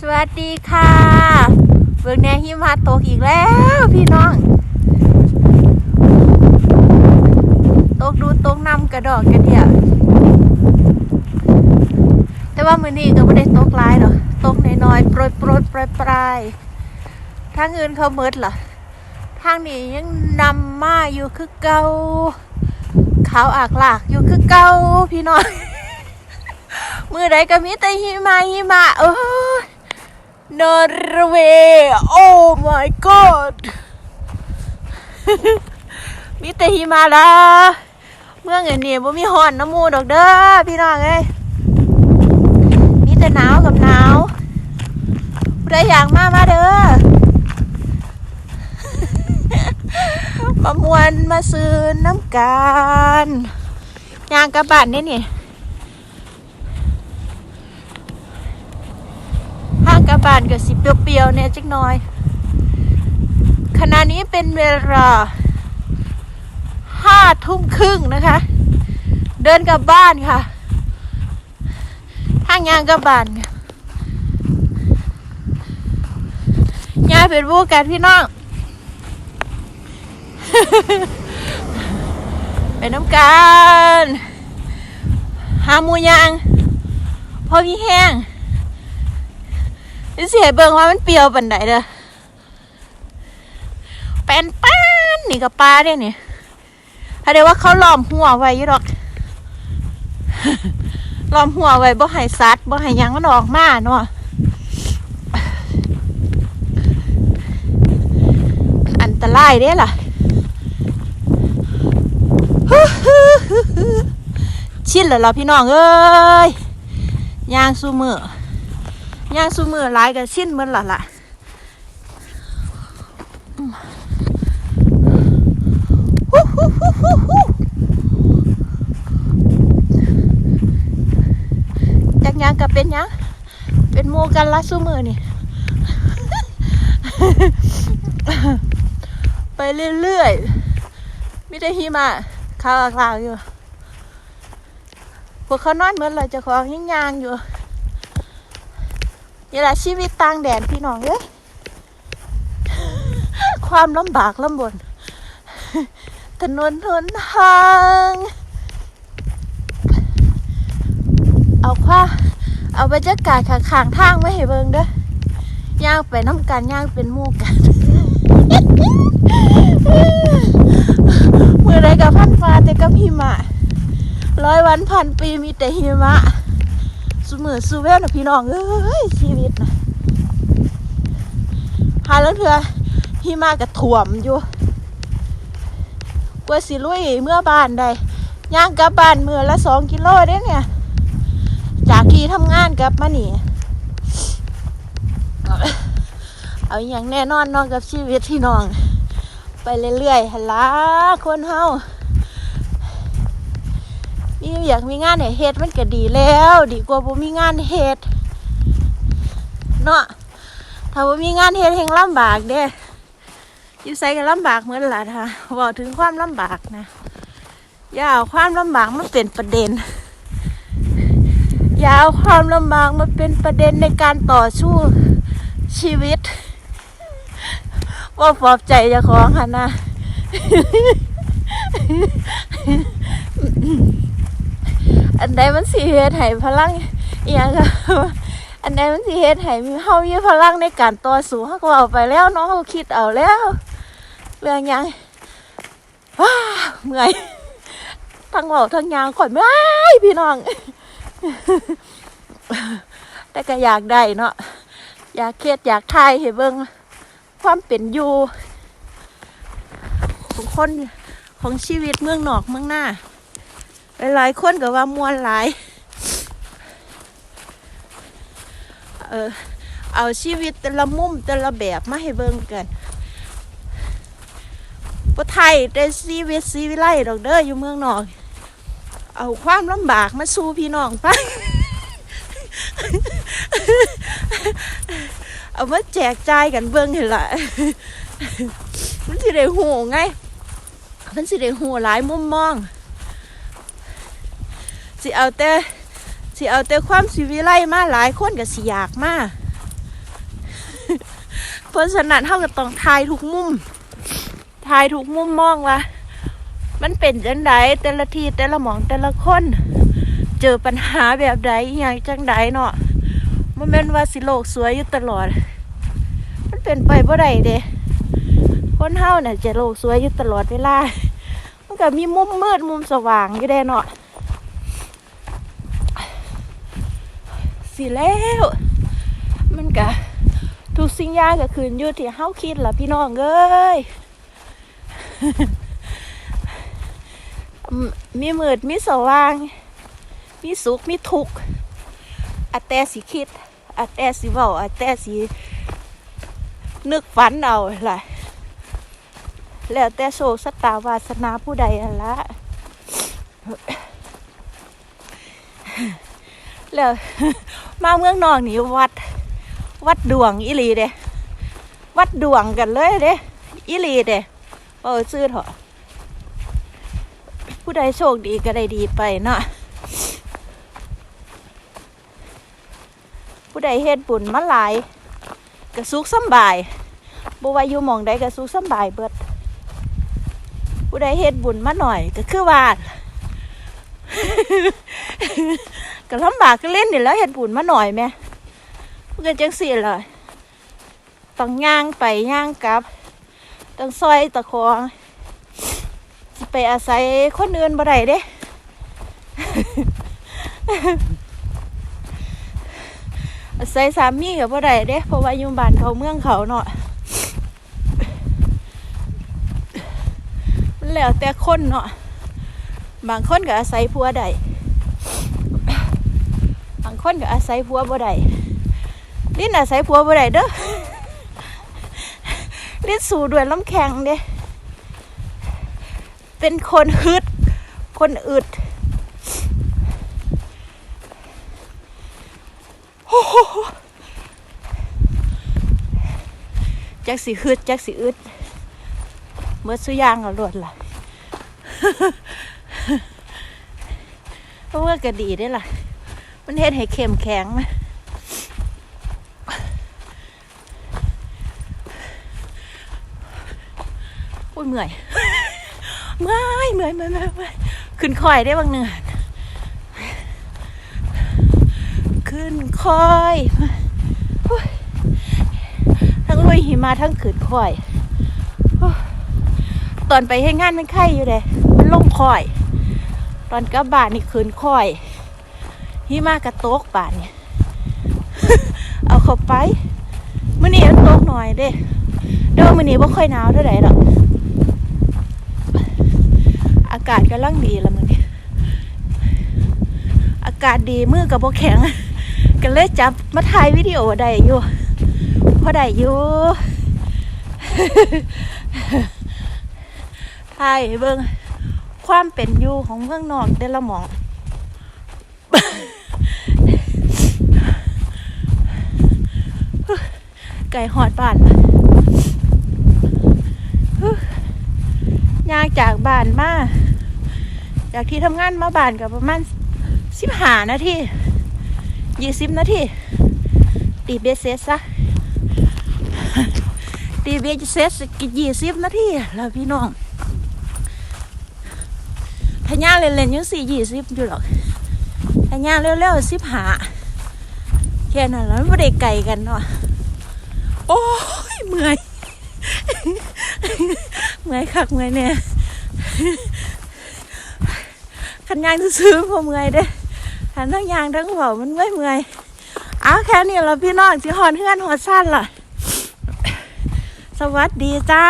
สวัสดีค่ะเบิกแนหิมะตกอีกแล้วพี่น้อง ตกดูตกนำกระดอกกระเดียวแต่ว่ามือนี้ก็ไม่ได้ตกลายหรอกตกน้อยๆโปรยโปรยปลายปลายทางอื่นเขาเมิดเหรอทางนี้ยังนำมาอยู่คือเกาขาวอากหลากอยู่คือเกาพี่น้องมือใดก็มีแต่หิมะหิมะเออ นอร์เวย์โอ้ my god มีแต่หิมะละเมืองอันนี้บ่มีฮ้อนน้ำมูดอกเด้อพี่น้องเอ้ยมีแต่หนาวกับหนาวผู้ใดอยากมามาเด้อมามวนมาซื้อน้ำกันยางกระบาดนี่นี่ง กระบานกับสิเปรียวๆเนี่ยจักน่อย ขณะนี้เป็นเวลาห้าทุ่มครึ่งนะคะ เดินกลับบ้านค่ะทางยางกระบานยายเป็นผู้กันพี่น้องไปน้ำกันหาหมูยาง พอพี่แห้ง นี่สิให้เบิ่งว่ามันเปรียวปันใดเด้อแปนป้านนี่กับปลาเนี่ยนี่ถ้าเดี๋ยวว่าเขาล้อมหัวไว้ยู่ดอกล้อมหัวไว้บ่ให้สัตว์บ่ให้ยังมันออกมาเนาะอันตรายเด้ล่ะชินแล้วล่ะพี่น้องเอ้ยยางสู้มือ ย่างซูมือหลายกับชิ้นเหมือนละล่ะจากยังกับเป็นยังเป็นหมูกันละซูมือนี่ ไปเรื่อยๆไมิได้หิมะขาวคลาวอยู่พวกเขานอนเหมือนเราจะของยิ่งยางอยู่ นี่แหละชีวิตต่างแดนพี่น้องเอ้ยความลำบากลำบน ถนนหนทาง เอาว่าเอาบรรยากาศข้างๆทางไว้ให้เบิ่งเด้อย่างไปน้ำกันย่างเป็นมู่กันเมื่อไรกับพันฟ้าแต่กับหิมะ ร้อยวันพันปีมีแต่หิมะ สุมือสูเวลนะพี่น้องเอ้ยชีวิตนะหาแล้วเถื่อพี่มากับถ่วมอยู่กว่าสิลุยเมื่อบ้านได้ย่างกลับบ้านเมือละสองกิโลเด้เนี่ย จากที่ทำงานกลับมาหนีเอาอย่างแน่นอนนอนกับชีวิตพี่น้อง ไปเรื่อยๆหนละคนเฮา มีอยากมีงานให้เฮ็ดมันก็ดีแล้ว ดีกว่าบ่มีงานเฮ็ดเนาะถ้าบ่มีงานเฮ็ดแห่งลำบากเด้อยู่ไสก็ลำบากเหมือนล่ะค่ะบอกถึงความลำบากนะอย่าเอาความลำบากมาเป็นประเด็นอย่าเอาความลำบากมาเป็นประเด็นในการต่อสู้ชีวิตว่าปลอบใจจ้าของค่ะนะ อันใดมันสิเฮ็ดให้พลังอหย่างก็อันใดมันสิเฮ็ดให้มีเฮามีพลังในการต่อสู้เฮาก็เอาไปแล้วเนาะเฮาคิดเอาแล้ว เรื่องยังว้าเมื่อยทั้งเว้าทั้งยางข่อยเมื่อยพี่น้อง แต่ก็อยากได้เนาะอยากเครียดอยากทายให้เบิ่งความเป็นอยู่ของคนของชีวิตเมืองนอกเมืองหน้า หลายๆคนก็ว่ามวนหลายเออเอาชีวิตแต่ละมุมแต่ละแบบมาให้เบิ่งกันบ่ไทยแต่ชีวิตชีวิไลดอกเด้ออยู่เมืองนอก เอาความลำบากมาสู่พี่น้องไปเอามาแจกจ่ายกันเบิ่งเห็นละมันสิได้หูไง มันสิได้หูหลายมุมมอง สิเอาแต่สิเอาแต่ความสิวิไลมาหลายคนก็สิอยากมาเพราะฉะนั้นเท่ากับต้องทายทุกมุมทายทุกมุมมองว่ามันเป็นจังไดแต่ละทีแต่ละหมองแต่ละคน เจอปัญหาแบบใดอย่างจังใดเนาะมันแม่นว่าสิโลกสวยอยู่ตลอด มันเป็นไปบ่ได้เด้คนเฮาน่ะจะโลกสวยอยู่ตลอดเวลา มันก็มีมุมมืดมุมสว่างอยู่ได้เนาะ สิแล้ว มันก็ทุกสิ่งยางก็ขึ้นอยู่ที่เฮาคิดล่ะพี่น้องเอ้ยมีมืดมีสว่าง มีสุขมีทุกข์อแต่สิคิดอแต่สิเว้าอแต่สินึกฝันเอาล่ะแล้วแต่โชคชะตาวาสนาผู้ใดอันละ แล้วมาเมืองนอกนี่วัด วัดดวงอีหลีเด้วัดดวงกันเลยเด้อีหลีเด้เออซื้อเถอะผู้ใดโชคดีก็ได้ดีไปเนาะผู้ใดเฮ็ดบุญมาหลายก็สุขสำบายบ่ว่าอยู่หม่องใดก็สุขสำบายเบิดผู้ใดเฮ็ดบุญมาหน่อยก็คือว่า ก็ลำบากก็เล่นนี่แล้วเฮ็ดบุญมาหน่อยแม่มันก็จังซี่เล่ะต้องย่างไปย่างกลับต้องซอยตะคองไปอาศัยคนอื่นบ่ได้เด้อาศัยสามีกับบ่ได้เด้เพราะว่าอยู่บ้านเขาเมืองเขาเนาะแล้วแต่คนเนาะ บางคนก็อาศัยผัวได้บางคนก็อาศัยผัวบ่ได้ลิ้นอาศัยผัวบ่ได้เด้อลิ้นสู่ด้วยลำแข็งเด้เป็นคนฮึด คนอึดโอ้โหจักสิฮึดจักสิอึดเมื่อสุยางเอารวดล่ะ เพราะว่าก็ดีได้ล่ะ มันเฮ็ดให้เข้มแข็งไหมโอ้ยเมื่อยเมื่อยเมื่อยเมื่อยเมื่อยเมื่อยขึ้นคอยได้บางเนือนขึ้นคอยทั้งลุยหิมะทั้งขึ้นคอยโอ้ยตอนไปให้งานมันไข่อยู่เลยมันลงคอย ตอนกลับบ้านนี่คืนค่อยหิมะกระตกบ้านเนี่ยเอาเข้าไปมื้อนี้มันตกหน่อยเด้เด้อมื้อนี้บ่ค่อยหนาวเท่าไหร่ดอกอากาศกำลังดีละมื้อนี้อากาศดีมือกับบ่แข็งก็เลยจับมาถ่ายวิดีโอได้อยู่พอได้อยู่ถ่ายเบิ่ง ความเป็นอยู่ของเมืองนอกแต่ละหมอง ไก่หอดบ้านยางจากบ้านมาจากที่ทำงานมาบ้านกับประมาณสิบหานาทียี่สิบนาทีตีเบสเซสซะตีเบสเซสกี่ยี่สิบนาทีแล้วพี่น้อง พญาเล่นๆยังสี่ยี่สิบอยู่หรอกพญาเร็วๆสิบหาแค่นั้นแล้วไม่ได้ไกลกันเนาะโอ้ยเมื่อยเมื่อยคักเมื่อยเนี่ยขันยางซื้อๆพอเมื่อยเด้ขันทั้งยางทั้งเบามันเมื่อยเมื่อยเอาแค่นี้เราพี่น้องสิหอนเฮือนหัวสั้นล่ะ สวัสดีจ้า